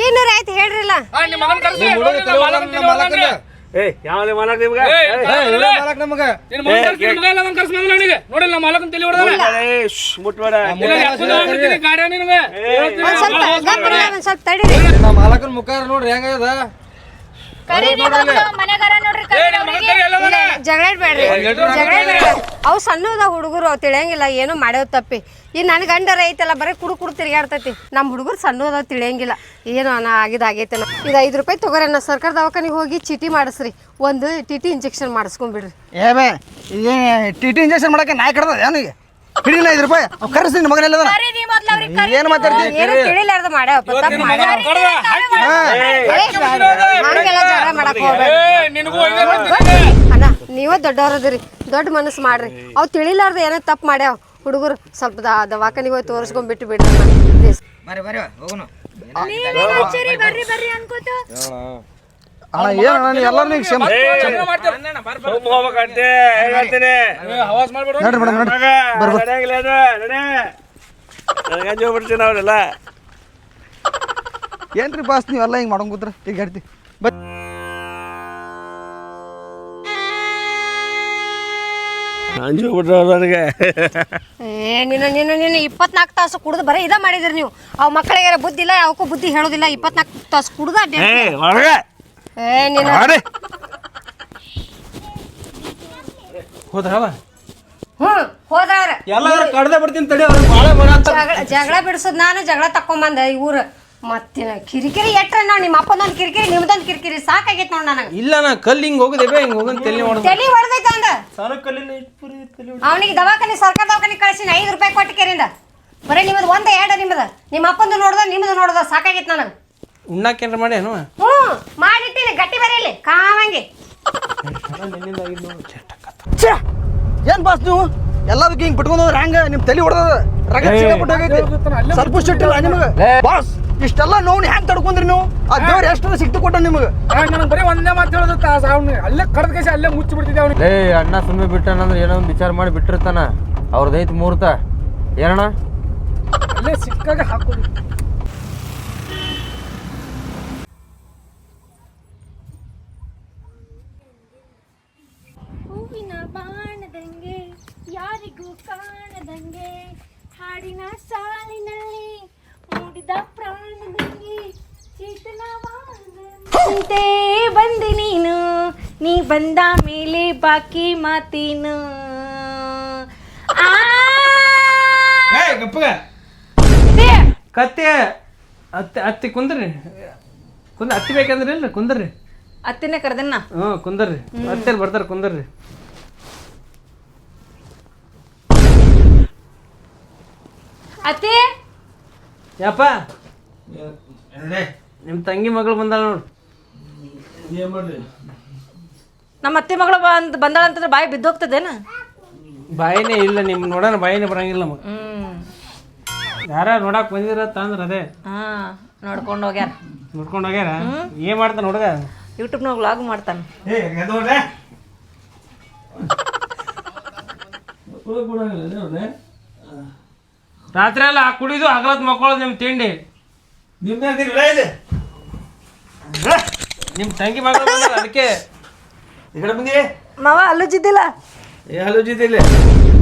ಏನಾರ ಆಯ್ತು? ಹೇಳ್ರಿಲ್ಲ. ಏ ಯಾವ್ದೇ ಮಾಲಕ್ ನಿಮ್ಗ? ಏ, ಮಾಲಕ್ ನಮಗ. ನಮ್ಮ ಮಾಲಕನ್ ತಲೆ. ಮುಟ್ಬೇಡ. ನಿನಗೆ. ಸ್ವಲ್ಪ ತಡೀರಿ. ನಮ್ಮ ಮಾಲಕನ ಮುಖ ನೋಡ್ರಿ ಹೆಂಗದ? ಜಗಳ ಬೇಡ್ರಿ. ಜಗಳ ಬೇಡ ಅವು ಸಣ್ಣದ ಹುಡುಗರು ಅವ್ ತಿಳಿಯಂಗಿಲ್ಲ ಏನು ಮಾಡ್ಯಾವ ತಪ್ಪಿ. ಈ ನನ್ನ ಗಂಡರ ಐತಲ್ಲ ಬರೀ ಕುಡು ಕುಡು ತಿರ್ಗಾಡ್ತೈತಿ ನಮ್ಮ ಹುಡುಗರು ಸಣ್ಣದ ತಿಳಿಯಂಗಿಲ್ಲ. ಏನೋ ಅನ್ನ ಆಗಿದ ಆಗೈತೆ ಇದು ಐದು ರೂಪಾಯಿ ತಗೋರಿ ಅನ್ನ ಸರ್ಕಾರ ದವಾಖಾನಿಗೆ ಹೋಗಿ ಚೀಟಿ ಮಾಡಿಸ್ರಿ. ಒಂದು ಟಿಟಿ ಟಿ ಇಂಜೆಕ್ಷನ್ ಮಾಡಿಸ್ಕೊಂಡ್ಬಿಡ್ರಿ ಏ ಬೇ ಇದೇ ಟಿ ಟಿ ಇಂಜೆಕ್ಷನ್ ಮಾಡಕ್ಕೆ ನಾಯಿ ಕಡ್ದ ಏನಿಗೆ ಹಿಡಿಲ್ಲ ಐದು ರೂಪಾಯಿ? ಅವ್ ಕರ್ಸಿ ಏನು ಮಾತಾಡ್ತಿ ಏನು ತಿಳಿಲಾರ್ದ ಮಾಡ್ಯಾವ ಮಾಡಕ್ ಹೋಗ್ಬೇಡ. ಅಣ್ಣ ನೀವ ದೊಡ್ಡವ್ರದಿರಿ ದೊಡ್ಡ ಮನಸ್ಸು ಮಾಡ್ರಿ. ಅವ್ ತಿಳಿಲಾರ್ದ ಏನೋ ತಪ್ಪು ಮಾಡ್ಯಾವ ಹುಡುಗರು ಸ್ವಲ್ಪ ದ ದವಾಖಾನಿಗೆ ಹೋಗಿ ತೋರಿಸ್ಕೊಂಡ್ ಬಿಟ್ಟು ಬಿಡ್ರಿ ಪ್ಲೀಸ್ ಬರ್ರಿ ಬರ್ರಿ ಅಣ್ಣ ಏನು ಅಣ್ಣ ನೀವು ಎಲ್ಲರೂ ನೀವು ನೋಡ್ರಿ ಮೇಡಮ್ ನೋಡ್ರಿ. ಅವರೆಲ್ಲ. ಏನ್ರಿ ಬಾಸ್ ನೀವೆಲ್ಲ ಹಿಂಗ್ ಮಾಡೋಂಗ್ ಕೂತ್ರ? ಈಗ ಹೇಳ್ತಿ. ಬಟ್ ಅಂಜು ಬಿಟ್ರು ನನಗೆ ಏ ನೀನು ನೀನು ನೀನು ಇಪ್ಪತ್ನಾಲ್ಕು ತಾಸು ಕುಡ್ದು ಬರೀ ಇದ ಮಾಡಿದ್ರಿ ನೀವು. ಅವ್ ಮಕ್ಕಳಿಗೆ ಬುದ್ಧಿ ಇಲ್ಲ ಅವಕ್ಕೂ ಬುದ್ಧಿ ಹೇಳೋದಿಲ್ಲ. ಇಪ್ಪತ್ನಾಲ್ಕು ತಾಸು ಕುಡ್ದು ಅಡ್ಡಿ ಏ ಒಳಗೆ. ಏ ನೀನು. ಮಾಡಿ ಹೋದ್ರವ? ಹ್ಞೂ ಹೋದ್ರ ಕಡ್ದೆ ಬಿಡ್ತೀನಿ ತಡಿ ಅವ್ರಿಗೆ ಭಾಳ ಬರ ಅಂತ. ಜಗಳ ಜಗಳ ಬಿಡ್ಸೋದು ನಾನು ಜಗಳ ತಕೊಂಬಂದೆ ಇವ್ರು. ಮತ್ತಿನ ಕಿರಿಕಿರಿ ಎಟ್ರ ನಾವು ನಿಮ್ಮ ಅಪ್ಪನೊಂದು ಕಿರಿಕಿರಿ ನಿಮ್ದೊಂದು ಕಿರಿಕಿರಿ ಸಾಕಾಗೈತೆ ನೋಡಿ ನನಗೆ. ಇಲ್ಲ ನಾ ಕಲ್ಲಿ ಹಿಂಗ್ ಹೋಗದೆ ಬೇ ಹಿಂಗೆ ಹೋಗನ್ ತಲೆ ಹೊಡೆದು ತಲೆ ಹೊಡೆದೈತೆ ಅಂದ. ಅವನಿಗೆ ದವಾಖಾನೆ ಸರ್ಕಾರ ದವಾಖಾನೆ ಕಳಿಸಿನ ಐದು ರೂಪಾಯಿ ಕೊಟ್ಟು ಕೇರಿಂದ. ಬರೀ ನಿಮ್ಮದು ಒಂದ ಎರಡು ನಿಮ್ಮದ ನಿಮ್ಮ ಅಪ್ಪಂದು ನೋಡ್ದ ನಿಮ್ಮದು ನೋಡ್ದ ಸಾಕಾಗೈತೆ ನನಗೆ. ಉಣ್ಣಾಕೇನ್ರ ಮಾಡಿ ಏನು? ಹ್ಞೂ ಮಾಡಿಟ್ಟಿನಿ ಗಟ್ಟಿ ಬರೀಲಿ ಕಾವಂಗೆ ಏನ್ ಬಾಸ್ ನೀವು? ಎಲ್ಲದಕ್ಕೆ ಹಿಂಗ್ ಬಿಟ್ಕೊಂಡು ಹೋದ್ರೆ ಹೆಂಗ ನಿಮ್ ತಲೆ ಹೊಡೆದ ರಗ ಸಿಕ್ಕಾಪಟ್ಟೆ ಹೋಗೈತಿ. ಸಿಟ್ಟಿಲ್ಲ ನಿಮಗೆ. ಬಾಸ್ ಇಷ್ಟೆಲ್ಲ ನೋವು ಹೆಂಗ್ ತಡ್ಕೊಂಡ್ರಿ ನೀವು? ಆ ದೇವ್ರ ಎಷ್ಟು ಸಿಕ್ತು ಕೊಟ್ಟ ನಿಮಗೆ? ನನಗೆ ಬರೀ ಒಂದೇ ಮಾತು ಹೇಳೋದು ತಾಸ ಅವ್ನು ಅಲ್ಲೇ ಕಡ್ದ ಕೇಸಿ ಅಲ್ಲೇ ಮುಚ್ಚಿ ಬಿಡ್ತಿದ್ದೆ ಅವ್ನಿಗೆ. ಏ ಅಣ್ಣ ಸುಮ್ಮನೆ ಬಿಟ್ಟಾನಂದ್ರೆ ಏನೋ ಒಂದು ವಿಚಾರ ಮಾಡಿ ಬಿಟ್ಟಿರ್ತಾನ. ಅವ್ರದೈತಿ ಮುಹೂರ್ತ. ಏನಣ್ಣ? ಅಲ್ಲೇ ಸಿಕ್ಕಾಗ ಹಾಕೋದು ಹೂವಿನ ಬಾಣದಂಗೆ ಯಾರಿಗೂ ಕಾಣದಂಗೆ ಹಾಡಿನ ಸಾಲಿನಲ್ಲಿ ಮೂಡಿದ ಪ್ರಾಣದಂಗೆ ಚೇತನವಾದಂತೆ ಬಂದೆ ನೀನು ನೀ ಬಂದ ಮೇಲೆ ಬಾಕಿ ಮಾತೀನು. ಆ! ಗಪ್ಪಗ ಕತ್ತೆ ಅತ್ತಿ ಅತ್ತಿ ಕುಂದ್ರಿ. ಕುಂದ ಅತ್ತಿ ಬೇಕಂದ್ರೆ ಇಲ್ರಿ ಕುಂದ್ರಿ. ಅತ್ತಿನೇ ಕರೆದನ್ನ? ಹ್ಞೂ ಕುಂದರ್ರಿ ಅತ್ತೇರ್ ಬರ್ತಾರೆ ಕುಂದರ್ರಿ ಅತ್ತೆ? ಯಪ್ಪ. ನಿಮ್ಮ ತಂಗಿ ಮಗಳು ಬಂದಾಳ ನೋಡು. ನಮ್ಮ ಅತ್ತೆ ಮಗಳು ಬಂದ್ ಬಂದಾಳ ಅಂತಂದ್ರೆ ಬಾಯಿ ಬಿದ್ದೋಗ್ತದೇನ? ಬಾಯಿನೇ ಇಲ್ಲ ನಿಮ್ಮ ನೋಡೋಣ ಬಾಯಿನೇ ಬರಂಗಿಲ್ಲ ನಮಗೆ. ಹ್ಮ್. ಯಾರ ನೋಡಕ್ ಬಂದಿರತ್ತ ಅಂದ್ರೆ ಅದೇ. ಹಾ ನೋಡ್ಕೊಂಡು ಹೋಗ್ಯಾರ. ನೋಡ್ಕೊಂಡು ಹೋಗ್ಯಾರ? ಏನ್ ಮಾಡ್ತಾನ ಹುಡುಗ? ಯೂಟ್ಯೂಬ್ನಾಗ ಲಾಗ್ ಮಾಡ್ತಾನೆ. ರಾತ್ರಿ ಎಲ್ಲ ಕುಡಿದು ಹಗಲತ್ ಮಕ್ಕಳು ನಿಮ್ಮ ತಿಂಡಿ. ನಿಮ್ಮ ತಂಗಿ ಮಗಳು ಬಂದಾಳ ಅದಕ್ಕೆ. ಈ ಕಡೆ ಬಂದಿ ಮಾವ ಅಲ್ಲುಜಿದ್ದಿಲ್ಲ ಏ ಹಲೋಜಿದ್ದಿಲ್ಲ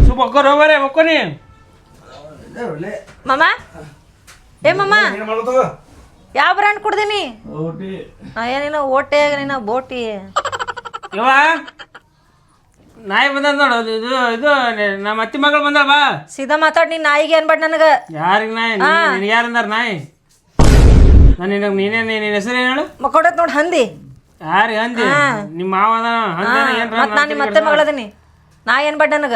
ಸು ಮಕ್ಕೋರ್ ಹೋಗ್ಬಾರೆ ಮಕ್ಕೋನಿ ಮಾಮ ಏ ಮಾಮ ಏನು ಮಾಡೋದು ಯಾವ ಬ್ರ್ಯಾಂಡ್ ಕುಡ್ದೀನಿ? ಏನಿಲ್ಲ ಓಟೆ ನೀನು ಬೋಟಿ. ಯವ ನಾಯಿ ಬಂದದ ನೋಡು ಅದು ಇದು ಇದು ನೆ- ನಮ್ಮ ಅತ್ತಿ ಮಗಳು ಬಂದಳ ಬಾ. ಸೀದಾ ಮಾತಾಡ್ ನೀನ್ ನಾಯಿಗೆ ಅನ್ಬೇಡ ನನಗ. ಯಾರಿಗೆ ನಾಯಿ? ನಿನಗೆ ಯಾರಂದಾರ ನಾಯಿ? ನಾನು ನಿನಗೆ ನೀನೇ ನಿನ್ನ ಹೆಸರು ಏನು ಹೇಳು? ಮಕ್ಕೊಡತ್ ನೋಡ್ ಹಂದಿ. ಯಾರಿಗೆ ಅಂದಿ. ನಿಮ್ಮ ಮಾವ ಅದಾನ ಹಂಗೇನ ಏನ್ರ ಮತ್ ನಾನ್ ನಿಮ್ಮ ಅತ್ತೆ ಮಗಳದೀನಿ. ನಾಯಿ ಅನ್ಬೇಡ ನನಗ?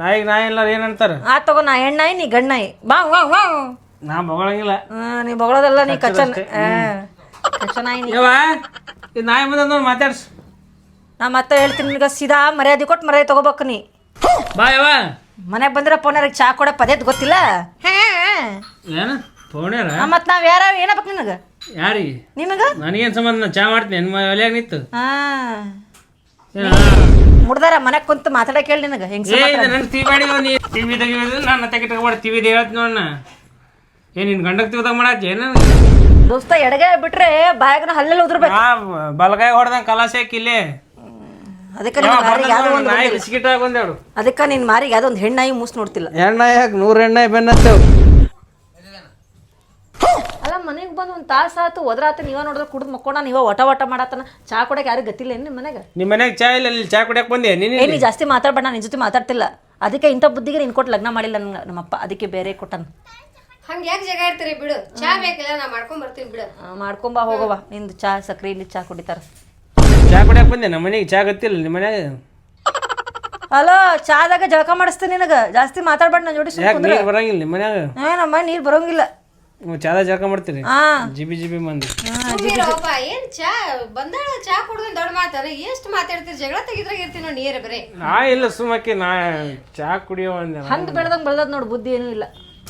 ನಾಯಿಗೆ ನಾಯಿ ಎಲ್ಲಾರ ಏನಂತಾರ? ಆ ತಗೋ ನಾ ಹೆಣ್ಣಾಯಿ ನೀ ಗಣ್ಣಾಯಿ ಬಾ ವಾ ವಾ ನಾ ಬಗಳಂಗಿಲ್ಲ ನೀ ಬಗಳೋದಲ್ಲ ನೀ ಕಚ್ಚನ್ ಕಚ್ಚ ನಾಯಿ ನೀ. ಯವ್ವ ಇದು ನಾಯಿ ಬಂದ ನೋಡಿ ಮಾತಾಡ್ಸು. ನಾ ಮತ್ತೆ ಹೇಳ್ತೀನಿ ನಿನಗೆ ಸೀದಾ ಮರ್ಯಾದೆ ಕೊಟ್ಟು ಮರ್ಯಾದೆ ತಗೋಬೇಕು ನೀ. ಬಾ ಯವ್ವ. ಮನೆಗೆ ಬಂದ್ರೆ ಫೋನ್ಯಾರಿಗೆ ಚಾ ಕೊಡ ಪದೇದ್ ಗೊತ್ತಿಲ್ಲ? ಹಾ ಏನು ಫೋನ್ಯಾರ ಮತ್ ನಾವ್ ಯಾರ ಏನಬೇಕು ನಿನಗ? ಯಾರಿಗೆ? ನಿನಗ ನನಗೇನು ಸಂಬಂಧ? ನಾ ಚಾ ಮಾಡ್ತೀನಿ. ನಿಮ್ಮ ಒಲೆಯಾಗ ನಿಂತು. ಹಾ. ಏನ? ಮುಡ್ದಾರ ಮನೆಗ್ ಕುಂತ ಮಾತಾಡಕ್ ಹೇಳಿ ನಿನಗ. ಹೆಂಗ್ ಏ ಇದು ನನ್ನ ಟಿವಿ ಮಾಡಿದ ನೀ ಟಿವಿ ತೆಗಿಯೋದು ನಾನು ತೆಗಿ ತಗೊಬಾರ್ದು ಟಿವಿ ಹೇಳ್ತೀನಿ ನೋಡಣ ಏ ನಿನ್ನ ಗಂಡಕ್ಕೆ ತಿಳ್ದಾಗ ಮಾಡತ್ತಿ ಏನು ದೋಸ್ತ ಎಡಗೈ ಬಿಟ್ರೆ ಬಾಯಾಗನ ಹಲ್ಲೆಲ್ಲ ಉದ್ರಬೇಕು. ಆ ಬಲಗಾಯ ಹೊಡೆದಂಗೆ ಕಲಾಸೆ ಇಲ್ಲಿ. ಅದಕ್ಕ ನಿನ್ ಮಾರಿಗೆ ಯಾವ್ದೋ ಒಂದು ನಾಯಿ ಬಿಸ್ಕಿಟ್ ಆಗಿ ಅದಕ್ಕೆ ನಿನ್ ಮಾರಿಗೆ ಯಾವ್ದೋ ಒಂದು ಹೆಣ್ಣಾಯಿ ಮೂಸ್ ನೋಡ್ತಿಲ್ಲ. ಎಣ್ಣೆ ಯಾಕೆ ನೂರು ಎಣ್ಣೆ ಬೆನ್ನತ್ತೇವ್. ಬಂದು ಒಂದು ತಾಸು ಆತು ಒದ್ರಾತ ನೀವ ನೋಡಿದ್ರೆ ಕುಡಿದು ಮಕ್ಕೊಂಡ ನೀವ ಒಟ ಒಟ ಮಾಡತ್ತನ. ಚಾ ಕೊಡಕ್ಕೆ ಯಾರು ಗೊತ್ತಿಲ್ಲ ಏನು ಮನೆಗೆ ನಿಮ್ಮ ಮನ್ಯಾಗ ಚಾ ಇಲ್ಲ ಇಲ್ಲಿ ಚಾ ಕುಡಿಯಕ್ಕೆ ಬಂದೆ? ನೀನು ಏ ನೀ ಜಾಸ್ತಿ ಮಾತಾಡ್ಬೇಡ ನಾನು ನಿನ್ ಜೊತೆ ಮಾತಾಡ್ತಿಲ್ಲ. ಅದಕ್ಕೆ ಇಂಥ ಬುದ್ಧಿಗೆ ನೀನು ಕೊಟ್ಟು ಲಗ್ನ ಮಾಡಿಲ್ಲ ನನ್ಗೆ ನಮ್ಮಪ್ಪ ಅದಕ್ಕೆ ಬೇರೆ ಕೊಟ್ಟನ. ಹಂಗ ಯಾಕೆ ಜಗ ಇರ್ತೀರಿ ಬಿಡು. ಚಾ ಬೇಕಿಲ್ಲ ನಾ ಮಾಡ್ಕೊಂಡ್ ಬರ್ತೀನಿ ಬಿಡು. ಮಾಡ್ಕೊಂಬ ಹೋಗವ ನಿಂದು ಚಾ ಸಕ್ರೆ ಇಲ್ಲಿ ಚಾ ಕುಡಿತಾರ. ಚಾ ಕುಡಿಯಕ್ ಬಂದೆ? ನಮ್ಮ ಮನೆಗೆ ಚಾ ಗೊತ್ತಿಲ್ಲ ನಿಮ್ಮ ಮನ್ಯಾಗ? ಅಲೋ ಚಾದಾಗ ಜಳಕ ಮಾಡಿಸ್ತೀನಿ ನಿನಗೆ. ಜಾಸ್ತಿ ಮಾತಾಡ್ಬೇಡ ನನ್ನ ಜೋಡಿ ಯಾಕೆ ಸುಮ್ಮನೆ ನೀರು ಬರಂಗಿಲ್ಲ ನಿಮ್ಮ ಮನ್ಯಾಗ? ಏ ನಮ್ಮ ನೀರು ಬರೋಂಗಿಲ್ಲ. ಚಾದ ಜಳಕ ಮಾಡ್ತೀರಿ ಹಾ ಜಿಬಿ ಜಿಬಿ ಮಂದಿ. ಸುಮ್ನಿರಪ್ಪ, ಏನ್ ಚಾ ಬಂದಾಳ ಚಾ ಕುಡ್ದು ದೊಡ್ಡ ಮಾತಾರ ಎಷ್ಟು ಮಾತಾಡ್ತೀರಿ ಜಗಳ ತೆಗಿದ್ರಾಗ ಇರ್ತೀನಿ ನೋಡಿ ನೀರು ಬರೇ. ನಾ ಇಲ್ಲ ಸುಮ್ಮಕ್ಕೆ ನಾ ಚಾ ಕುಡಿಯೋ ಅಂದೆ ಹಂಗೆ ಬೆಳ್ದಂಗೆ ಬೆಳ್ದದ್ ನೋಡು ಬುದ್ಧಿ ಏನೂ ಇಲ್ಲ.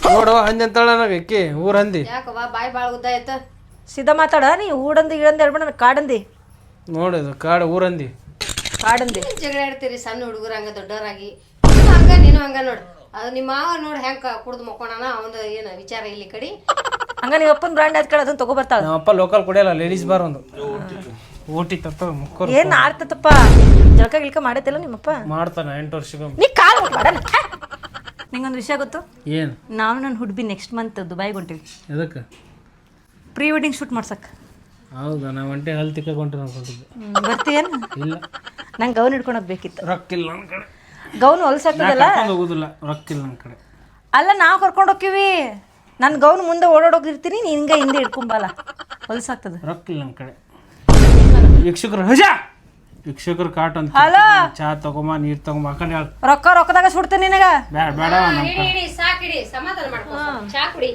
ನೋಡು ಹಂದಿ ಅಂತಾಳ ನನಗೆ ಅಕ್ಕಿ ಊರ್ ಹಂದಿ. ಯಾಕವ್ವ ಬಾಯ್ ಬಾಳ ಉದ್ದ ಆಯ್ತ. ಸೀದಾ ಮಾತಾಡ ನೀ ಊಡಂದಿ ಗಿಡಂದಿ ಹೇಳ್ಬೇಡ ಕಾಡಂದಿ. ನೋಡು ಇದು ಕಾಡು ಊರಂದಿ ಕಾಡಂದಿ. ಜಗಳ ಆಡ್ತೀರಿ ಸಣ್ಣ ಹುಡುಗರ ಹಂಗ ದೊಡ್ಡವರಾಗಿ ನೀನು ಹಂಗ ನೀನು ಹಂಗ ನೋಡು. ಅದು ನಿಮ್ಮ ಮಾವ ನೋಡಿ ಹೆಂಗ್ ಕುಡ್ದು ಮಕ್ಕೋಣ ಅವಂದ ಏನ ವಿಚಾರ ಇಲ್ಲಿ ಕಡಿ? ಹಂಗ ನೀವು ಅಪ್ಪನ ಬ್ರ್ಯಾಂಡ್ ಆದ ಕಡೆ ಅದನ್ನ ತಗೋ ಬರ್ತಾಳ. ನಮ್ಮಪ್ಪ ಲೋಕಲ್ ಕುಡಿಯಲ್ಲ ಲೇಡೀಸ್ ಬಾರ್ ಒಂದು. ಊಟಿ ತರ್ತ ಮುಕ್ಕೋರು ಏನ್ ಆಡ್ತತಪ್ಪ? ಜಳಕ ಗಿಳಕ ಮಾಡೈತಿಲ್ಲ ನಿಮ್ಮಪ್ಪ? ಮಾಡ್ತಾನೆ ಎಂಟು ವರ್ಷಕ್ಕೊಮ್ಮೆ ನೀ ಕಾಲ್ ನಿಂಗೊಂದು ವಿಷಯ ಗೊತ್ತು? ಏನು? ನಾವು ನನ್ನ ಹುಡ್ಬಿ ನೆಕ್ಸ್ಟ್ ಮಂತ್ ದುಬೈಗೆ ಹೊಂಟಿವಿ. ಎದಕ್ಕೆ? ಪ್ರೀ ವೆಡ್ಡಿಂಗ್ ಶೂಟ್ ಮಾಡ್ಸಕ್. ಹೌದಾ ನಾ ಒಂಟೆ ಹಲ್ ತಿಕ್ಕೊಂಡ್ರೆ ಅನ್ಕೊಂಡಿದ್ದೆ ಬರ್ತೀಯೇನು? ಇಲ್ಲ. ನಂಗೆ ಗೌನ್ ಹಿಡ್ಕೊಳಕ್ ಬೇಕಿತ್ತು ರೊಕ್ಕ ಇಲ್ಲ ನನ್ನ ಕಡೆ. ಗೌನ್ ಹೊಲ್ಸಾಕ್ತದಲ್ಲ ಕರ್ಕೊಂಡು ಹೋಗುದಿಲ್ಲ ರೊಕ್ಕ ಇಲ್ಲ ನನ್ನ ಕಡೆ. ಅಲ್ಲ ನಾವು ಕರ್ಕೊಂಡು ಹೋಗ್ತೀವಿ ನನ್ನ ಗೌನ್ ಮುಂದೆ ಓಡಾಡೋಗಿರ್ತೀನಿ ನಿನ್ಗೆ ಹಿಂಗೆ ಹಿಂದೆ ಹಿಡ್ಕೊಂಬಲ್ಲ. ಹೊಲ್ಸಾಗ್ತದ. ರೊಕ್ಕ ಇಲ್ಲ ನನ್ನ ಕಡೆ. ವೀಕ್ಷಕರು ಹಜ! ವೀಕ್ಷಕರ ಕಾಟ್ ಅಂತ ಹಲೋ? ಚಾ ತಗೊಂಬ ನೀರು ತಗೊಂಬ ಆ ಕಡೆ ಹೇಳ್. ರೊಕ್ಕ ರೊಕ್ಕದಾಗ ಸುಡ್ತೀನಿ ನಿನಗ. ಬೇಡ ಬೇಡ ನಮ್ಮ ಇಡಿ ಸಾಕಿಡಿ ಸಮಾಧಾನ ಮಾಡ್ಕೊ ಚಾ ಕುಡಿ.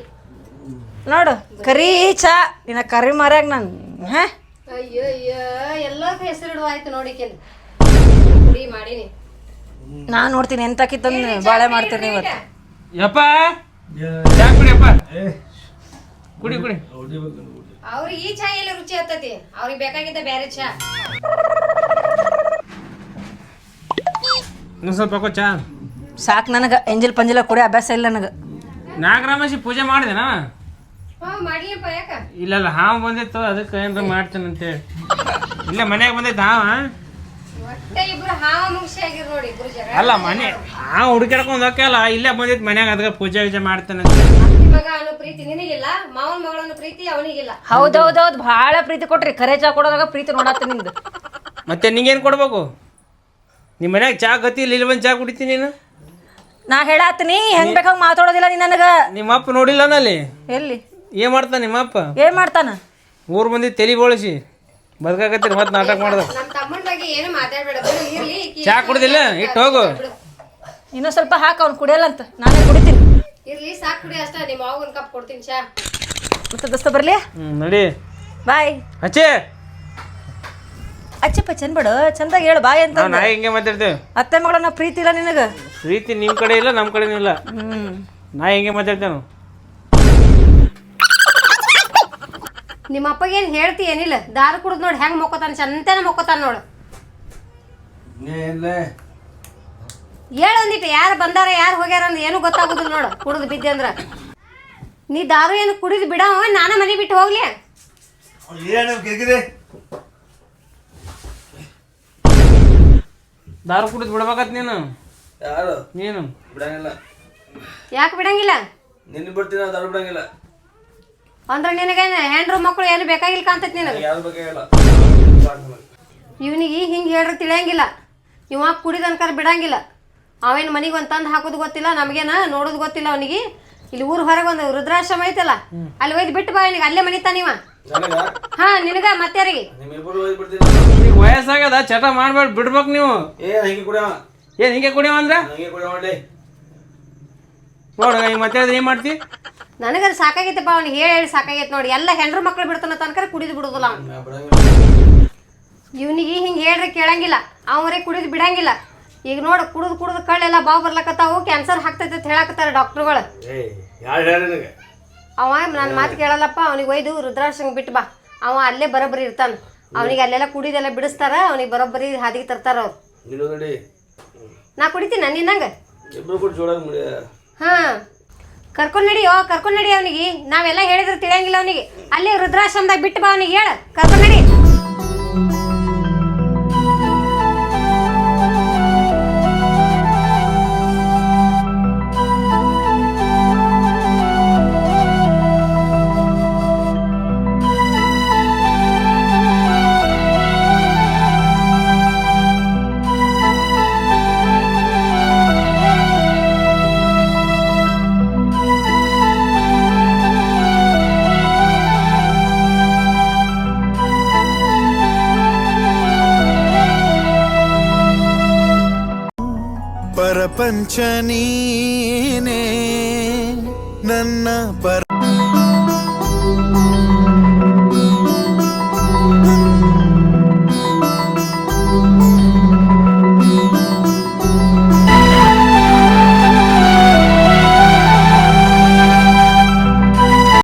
ನೋಡು ಕರಿ ಚಾ. ನಿನ್ನ ಕರಿ ಮರ್ಯಾಗ ನಾನು ಹಾ? ಅಯ್ಯೋ ಅಯ್ಯೋ ಹೆಸರಿಡುವ ಆಯ್ತು ನೋಡಿಕೆ ಕುಡಿ ಮಾಡೀನಿ ನಾನು ನೋಡ್ತೀನಿ ಎಂತಕ್ಕಿತ್ತಂದು ಬಾಳೆ ಮಾಡ್ತೀನಿ ಇವತ್ತು ಯಪ್ಪ! ಚಾ ಕುಡಿಯಪ್ಪ ಕುಡಿ ಕುಡಿ. ಅವ್ರಿಗೆ ಈ ಚಾ ಎಲ್ಲ ರುಚಿ ಹತ್ತತಿ ಅವ್ರಿಗೆ ಬೇಕಾಗಿದ್ದ ಬೇರೆ ಚಾ. ಇನ್ನೊಂದು ಸ್ವಲ್ಪ ಹಾಕೋ ಚಾ. ಸಾಕು ನನಗೆ ಎಂಜಲ್ ಪಂಜಲ ಕೊಡಿ ಅಭ್ಯಾಸ ಇಲ್ಲ ನನಗೆ. ನಾಗರಾಮಸಿ ಪೂಜೆ ಮಾಡಿದೆನ? ಹಾ ಮಾಡ್ಲಿಯಪ್ಪ ಯಾಕ? ಇಲ್ಲ ಇಲ್ಲ ಹಾವು ಬಂದಿತ್ತು ಅದಕ್ಕೆ ಏನಾರ ಮಾಡ್ತೇನೆ ಅಂತೇಳಿ ಇಲ್ಲ ಮನೆಗೆ ಬಂದಿತ್ತು ಹಾವ? ಅಲ್ಲ ಮನೆ ಆ ಹುಡುಕಾಡ್ಕೊಂಡು ಹೋಗಲ್ಲ ಇಲ್ಲೇ ಬಂದೈತೆ ಮನ್ಯಾಗ ಅದಕ್ಕೆ ಪೂಜೆ ಗೀಜೆ ಮಾಡ್ತೇನೆ ಹೌದೌದೌದು ಬಹಳ ಪ್ರೀತಿ ಕೊಟ್ರಿ. ಕರೆ ಚಾ ಕೊಡೋದಾಗ ಪ್ರೀತಿ ನೋಡತ್ತ ನಿಮ್ದು. ಮತ್ತೆ ನಿಂಗೇನ್ ಕೊಡ್ಬೇಕು? ನಿಮ್ಮ ಮನ್ಯಾಗ ಚಾ ಗತಿ ಇಲ್ಲ ಇಲ್ಲಿ ಬಂದ್ ಚಾ ಕುಡಿತೀನಿ ನೀನು? ನಾ ಹೇಳಾತೀನಿ ಹೆಂಗ್ ಬೇಕಾಗ ಮಾತಾಡೋದಿಲ್ಲ ನೀ ನನಗ. ನಿಮ್ಮ ಅಪ್ಪ ನೋಡಿಲ್ಲ ಅಲ್ಲಿ ಎಲ್ಲಿ? ಏನ್ ಮಾಡ್ತಾನೆ ನಿಮ್ಮ ಅಪ್ಪ? ಏನ್ ಮಾಡ್ತಾನ? ಊರ್ ಮಂದಿ ತಲೆ ಬೋಳಿಸಿ. ಬದುಕಾಕತ್ತೀರಿ ಮತ್ತೆ ನಾಟಕ ಮಾಡ್ದ. ನಮ್ಮ ತಮ್ಮನ ಬಗ್ಗೆ ಏನು ಮಾತಾಡ್ಬೇಡ. ಇರ್ಲಿ ಈಕಿ ಚಾ ಕುಡ್ದಿಲ್ಲ? ಇಟ್ಟು ಹೋಗು. ಇನ್ನೊಂದ್ ಸ್ವಲ್ಪ ಹಾಕ ಅವ್ನು ಕುಡಿಯಲ್ಲ ಅಂತ. ನಾನೇ ಕುಡಿತೀನಿ. ಇರ್ಲಿ ಸಾಕು ಕುಡಿ ಅಷ್ಟ. ನಿಮ್ಮ ಒಂದ್ ಕಪ್ ಕೊಡ್ತೀನಿ ಚಾ. ಮತ್ತೆ ದೋಸ್ತ ಬರಲಿ? ಹ್ಞೂ ನಡಿ. ಬಾಯ್. ಹಚ್ಚಿ ಅಚ್ಚಪ್ಪ ಚಂದ ಚಂದಾಗ ಹೇಳು ಬಾಯ್ ಅಂತ ನಾವು ನಾಯಿ ಹಿಂಗೆ ಮಾತಾಡ್ತೇವೆ. ಅತ್ತೆ ಮಗಳನ್ನ ಪ್ರೀತಿ ಇಲ್ಲ ನಿನಗೆ? ಪ್ರೀತಿ ನಿಮ್ಮ ಕಡೆ ಇಲ್ಲ ನಮ್ಮ ಕಡೆ ಇಲ್ಲ. ಹ್ಮ್. ನಾ ಹಿಂಗೆ ಮಾತಾಡ್ತೇವೆ ನಾವು. ನಿಮ್ಮ ಅಪ್ಪಗೇನು ಹೇಳ್ತಿ ಏನಿಲ್ಲ? ದಾರು ಕುಡ್ದು ನೋಡಿ ಹೆಂಗ್ ಮೊಕ್ಕೋತಾನ ಚಂತನ ಮೊಕ್ಕೋತಾನ ನೋಡು. ಹೇಳು ಒಂದಿಟ್ಟು ಯಾರು ಬಂದಾರ ಯಾರು ಹೋಗ್ಯಾರ ಅಂದ್ರೆ ಏನು ಗೊತ್ತಾಗುದಿಲ್ಲ ನೋಡು ಕುಡಿದು ಬಿದ್ದೆ ಅಂದ್ರ. ನೀ ದಾರು ಏನು ಕುಡಿದು ಬಿಡ ನಾನ ಮನೆ ಬಿಟ್ಟು ಹೋಗ್ಲಿ? ದಾರು ಕುಡಿದು ಬಿಡ್ಬೇಕತ್ ನೀನು? ಯಾರು? ನೀನು? ಬಿಡಂಗಿಲ್ಲ. ಯಾಕೆ ಬಿಡಂಗಿಲ್ಲ? ನಿನ್ನ ಬಿಡ್ತೀನಿ ದಾರು ಬಿಡಂಗಿಲ್ಲ. ಅಂದ್ರ ನಿನಗೇನು ಹೆಂಡ್ರು ಮಕ್ಕಳು ಏನು ಬೇಕಾಗಿಲ್ಲ ಕಾಣ್ತೈತಿ ನಿನಗೆ? ಯಾರ ಬಗ್ಗೆ ಇಲ್ಲ ಇವನಿಗೆ ಹಿಂಗೆ ಹೇಳ್ರಿ ತಿಳಿಯಂಗಿಲ್ಲ. ಇವ ಕುಡಿದನ್ಕರ್ ಬಿಡಂಗಿಲ್ಲ. ಅವೇನು ಮನೆಗೆ ಒಂದು ತಂದು ಹಾಕೋದು ಗೊತ್ತಿಲ್ಲ ನಮಗೇನ ನೋಡೋದು ಗೊತ್ತಿಲ್ಲ ಅವನಿಗೆ. ಇಲ್ಲಿ ಊರ್ ಹೊರಗೆ ಒಂದು ವೃದ್ಧಾಶ್ರಮ ಐತಲ್ಲ ಅಲ್ಲಿ ಒಯ್ದು ಬಿಟ್ಟು ಬಾ ಅವನಿಗೆ ಅಲ್ಲೇ ಮನಿತಾನ ಇವ. ಹಾ ನಿನಗ ಮತ್ತಾರಿಗೆ ಈಗ ವಯಸ್ಸಾಗದ ಚಟ ಮಾಡ್ಬೇಡ ಬಿಡ್ಬೇಕು ನೀವು. ಏನ್ ಹಿಂಗೆ ಕುಡಿಯವ ಅಂದ್ರೆ? ನೋಡ ಈಗ ಮತ್ತೆ ಏನ್ ಮಾಡ್ತಿ? ನನಗರ ಸಾಕಾಗೈತಪ್ಪ ಅವ್ನಿಗೆ ಹೇಳಿ ಹೇಳಿ ಸಾಕಾಗೈತೆ ನೋಡಿ. ಎಲ್ಲ ಹೆಂಡ್ರು ಮಕ್ಳು ಬಿಡ್ತಾನ ತನಕ ಕುಡಿದು ಬಿಡುದಿಲ್ಲ ಇವನಿಗೆ ಹಿಂಗೆ ಹೇಳ್ರಿ ಕೇಳಂಗಿಲ್ಲ. ಅವರೇ ಕುಡಿದು ಬಿಡಂಗಿಲ್ಲ. ಈಗ ನೋಡು ಕುಡಿದು ಕುಡಿದು ಕಳ್ಳೆಲ್ಲ ಬಾವು ಬರ್ಲಕತ್ತಾವು ಕ್ಯಾನ್ಸರ್ ಹಾಕ್ತೈತೆ ಅಂತ ಹೇಳಕತ್ತಾರ ಡಾಕ್ಟ್ರುಗಳು ಅವ ನನ್ನ ಮಾತು ಕೇಳಲ್ಲಪ್ಪ ಅವ್ನಿಗೆ ಒಯ್ದು ರುದ್ರಾಶ್ರಮ ಬಿಟ್ಟು ಬಾ. ಅವ ಅಲ್ಲೇ ಬರೋಬ್ಬರಿ ಇರ್ತಾನ. ಅವನಿಗೆ ಅಲ್ಲೆಲ್ಲ ಕುಡಿದೆಲ್ಲ ಬಿಡಿಸ್ತಾರ ಅವನಿಗೆ ಬರೋಬ್ಬರಿ ಹಾದಿಗೆ ತರ್ತಾರ ಅವ್ರು. ನಾ ಕುಡಿತೀನಿ ನಿನ್ನಂಗೆ. ಹಾ. ಕರ್ಕೊಂಡ್ ನಡಿಯೋ ಕರ್ಕೊಂಡ್ ನಡಿ ಅವನಿಗೆ. ನಾವೆಲ್ಲ ಹೇಳಿದ್ರೆ ತಿಳಿಯಂಗಿಲ್ಲ ಅವನಿಗೆ. ಅಲ್ಲಿ ರುದ್ರಾಶ್ರಮದಾಗ ಬಿಟ್ಟು ಬಾ ಅವನಿಗೆ ಹೇಳ. ಕರ್ಕೊಂಡ್ ನಡಿ. cani